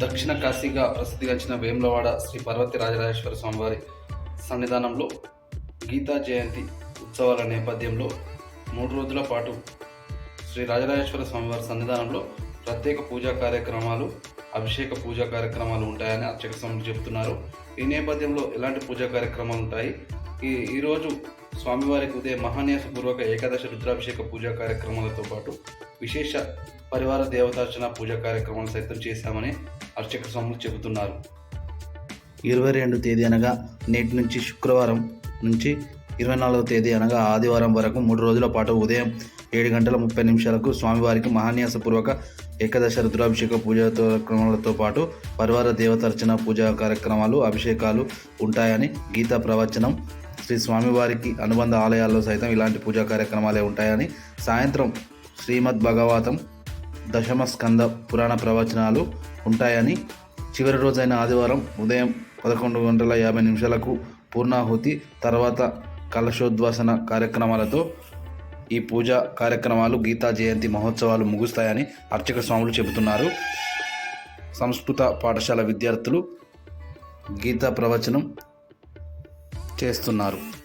దక్షిణ కాశీగా ప్రసిద్ధిగాంచిన వేములవాడ శ్రీ పర్వతి రాజరాజేశ్వర స్వామివారి సన్నిధానంలో గీతా జయంతి ఉత్సవాల నేపథ్యంలో మూడు రోజుల పాటు శ్రీ రాజరాజేశ్వర స్వామివారి సన్నిధానంలో ప్రత్యేక పూజా కార్యక్రమాలు అభిషేక పూజా కార్యక్రమాలు ఉంటాయని అర్చక స్వామి చెబుతున్నారు. ఈ నేపథ్యంలో ఎలాంటి పూజా కార్యక్రమాలు ఉంటాయి? ఈ ఈరోజు స్వామివారికి ఉదయం మహాన్యాసపూర్వక ఏకాదశ రుద్రాభిషేక పూజా కార్యక్రమాలతో పాటు విశేష పరివార దేవతార్చన పూజా కార్యక్రమాలు సైతం చేశామని అర్చక స్వాములు చెబుతున్నారు. ఇరవై రెండు తేదీ అనగా నేటి నుంచి శుక్రవారం నుంచి ఇరవై నాలుగవ తేదీ అనగా ఆదివారం వరకు మూడు రోజుల పాటు ఉదయం ఏడు గంటల ముప్పై నిమిషాలకు స్వామివారికి మహాన్యాసపూర్వక ఏకదశ రుద్రాభిషేక పూజా కార్యక్రమాలతో పాటు పరివార దేవతర్చన పూజా కార్యక్రమాలు అభిషేకాలు ఉంటాయని గీతా ప్రవచనం శ్రీ స్వామివారికి అనుబంధ ఆలయాల్లో సైతం ఇలాంటి పూజా కార్యక్రమాలే ఉంటాయని సాయంత్రం శ్రీమద్ భగవతం దశమ స్కంద పురాణ ప్రవచనాలు ఉంటాయని చివరి రోజైన ఆదివారం ఉదయం పదకొండు గంటల యాభై నిమిషాలకు పూర్ణాహుతి తర్వాత కలశోద్వాసన కార్యక్రమాలతో ఈ పూజా కార్యక్రమాలు గీతా జయంతి మహోత్సవాలు ముగుస్తాయని అర్చక స్వాములు చెబుతున్నారు. సంస్కృత పాఠశాల విద్యార్థులు గీతా ప్రవచనం చేస్తున్నారు.